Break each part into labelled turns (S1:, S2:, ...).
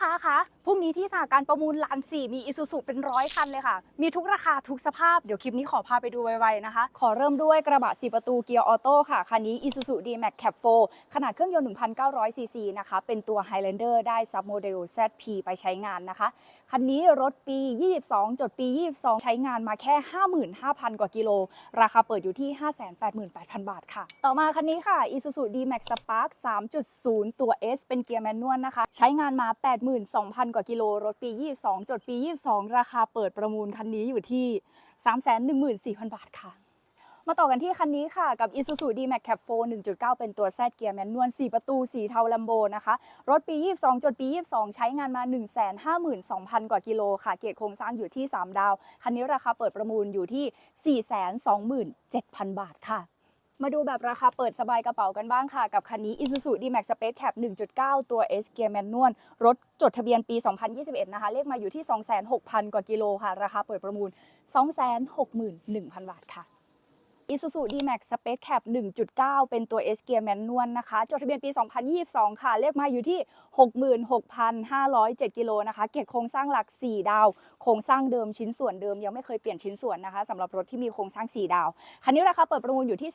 S1: ค้าคะพรุ่งนี้ที่สหการประมูลลานสี่มีอิซูซุเป็นร้อยคันเลยค่ะ มีทุกราคาทุกสภาพ เดี๋ยวคลิปนี้ขอพาไปดูไวๆนะคะ ขอเริ่มด้วยกระบะ 4 ประตูเกียร์ออโต้ค่ะ คันนี้ Isuzu D-Max Cap 4ขนาดเครื่องยนต์ 1,900 ซีซีนะคะ เป็นตัว Highlander ได้ซับโมเดล ZP ไปใช้งานนะคะ คันนี้รถปี 22 จดปี 22 ใช้งานมาแค่ 55,000 กว่ากิโล ราคาเปิดอยู่ที่ 588,000 บาทค่ะ ต่อมาคันนี้ค่ะ Isuzu D-Max Spark 3.0 ตัว S เป็นเกียร์แมนนวลนะคะ ใช้งานมา82,000 กว่ากิโลรถปี 22 จดปี 22 ราคาเปิดประมูลคันนี้อยู่ที่ 314,000 บาทค่ะ มาต่อกันที่คันนี้ค่ะ กับ Isuzu D-Max Cap 4 1.9 เป็นตัว Z เกียร์แมนนวล 4 ประตู สีเทาลัมโบนะคะ รถปี 22 จดปี 22 ใช้งานมา 152,000 กว่ากิโลค่ะ เกียรติโครงสร้างอยู่ที่ 3 ดาว คันนี้ราคาเปิดประมูลอยู่ที่ 427,000 บาทค่ะ มาดูแบบราคาเปิดสบายกระเป๋ากันบ้างค่ะ กับคันนี้ Isuzu D-Max Spacecab 1.9 ตัว S เกียร์แมนนวลรถจดทะเบียนปี 2021 นะคะ เลขมาอยู่ที่ 26,000 กว่ากิโลค่ะ ราคาเปิดประมูล 261,000 บาทค่ะ Isuzu D-Max Space Cap 1.9 เป็นตัว S เกียร์แมนนวลนะคะ จดทะเบียนปี 2022 ค่ะ เลขมาอยู่ที่ 66,507 กิโลนะคะ เกียรติโครงสร้างหลัก 4 ดาว โครงสร้างเดิมชิ้นส่วนเดิม ยังไม่เคยเปลี่ยนชิ้นส่วนนะคะสำหรับรถที่มีโครงสร้าง 4 ดาว คันนี้ราคาเปิดประมูลอยู่ที่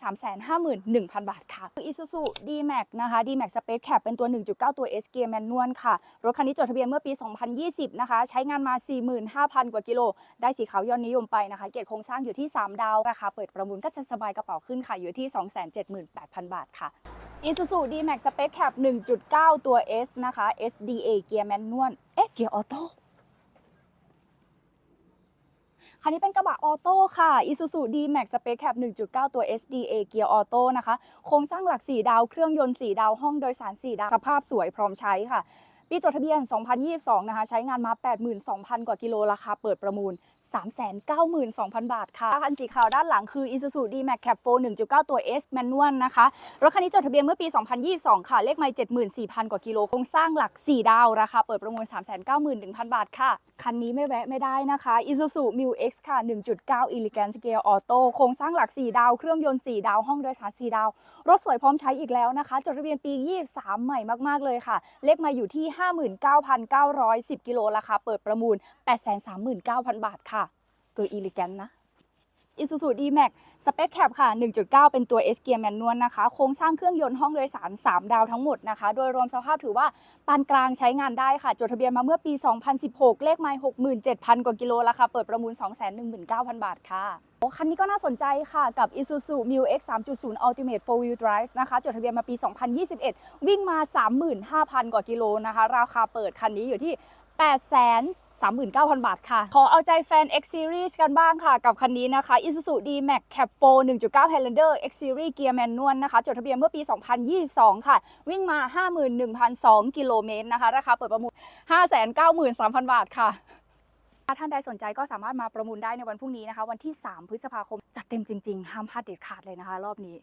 S1: 351,000 บาทค่ะ Isuzu D-Max นะคะ D-Max Space Cap เป็นตัว 1.9 ตัว S เกียร์แมนนวลค่ะ รถคันนี้จดทะเบียนเมื่อปี 2020 นะคะ ใช้งานมา 45,000 กว่ากิโล ได้สีขาวยอดนิยมไปนะคะ เกียรติโครงสร้างอยู่ที่ 3 ดาว ราคาเปิดประมูลก็จะสบายกระเป๋าขึ้นค่ะ อยู่ที่ 278,000 บาทค่ะ Isuzu D-Max Space Cap 1.9 ตัว S นะคะ SDA เกียร์แมนนวล เอ๊ะ เกียร์ออโต้ คันนี้เป็นกระบะออโต้ค่ะ Isuzu D-Max Space Cap 1.9 ตัว SDA เกียร์ออโต้นะคะ โครงสร้างหลัก 4 ดาว เครื่องยนต์ 4 ดาว ห้องโดยสาร 4 ดาว สภาพสวยพร้อมใช้ค่ะ ปีจดทะเบียน 2022 นะคะ ใช้งานมา 82,000 กว่ากิโล ราคาเปิดประมูล 392,000 บาทค่ะ คันสีขาวด้านหลังคือ Isuzu D-Max Cap 4 1.9 ตัว S Manual นะคะ รถคันนี้จดทะเบียนเมื่อปี 2022 ค่ะ เลขไมล์74,000 กว่ากิโล โครงสร้างหลัก 4 ดาว ราคาเปิดประมูล 391,000 บาทค่ะ คันนี้ไม่แวะไม่ได้นะคะ Isuzu Mu X ค่ะ 1.9 Elegance Gear Auto โครงสร้างหลัก 4 ดาว เครื่องยนต์ 4 ดาว ห้องโดยสาร 4 ดาว รถสวยพร้อมใช้อีกแล้วนะคะ จดทะเบียนปี 23 ใหม่มาก ๆ เลยค่ะ เลขมาอยู่ที่ 59,910 กิโล ราคาเปิดประมูล 839,000 บาทค่ะ ตัว Elegant นะ Isuzu D-Max Space Cap ค่ะ 1.9 เป็นตัว S Gear Manual นะคะ โครงสร้างเครื่องยนต์ห้องโดยสาร 3 ดาวทั้งหมดนะคะ โดยรวมสภาพถือว่าปานกลางใช้งานได้ค่ะ จดทะเบียนมาเมื่อปี 2016 เลขไมล์67,000 กว่ากิโลราคาเปิดประมูล 219,000 บาทค่ะโอ้คันนี้ก็น่าสนใจค่ะกับ Isuzu Mu X 3.0 Ultimate 4 Wheel Drive นะคะ จดทะเบียนมาปี 2021 วิ่งมา 35,000 กว่ากิโลนะคะ ราคาเปิดคันนี้อยู่ที่ 8 39,000 บาทค่ะ ขอเอาใจแฟน X Series กันบ้างค่ะ กับคันนี้นะคะ Isuzu D-Max Cap 4 1.9 Highlander X Series Gear Manual นะคะ จดทะเบียนเมื่อปี 2022 ค่ะ วิ่งมา 51,002กิโลเมตรนะคะ ราคาเปิดประมูล 593,000 บาทค่ะถ้าท่านใดสนใจก็สามารถมาประมูลได้ในวันพรุ่งนี้นะคะ วันที่ 3 พฤษภาคม จัดเต็มจริง ๆ ห้ามพลาดเด็ดขาดเลยนะคะ รอบนี้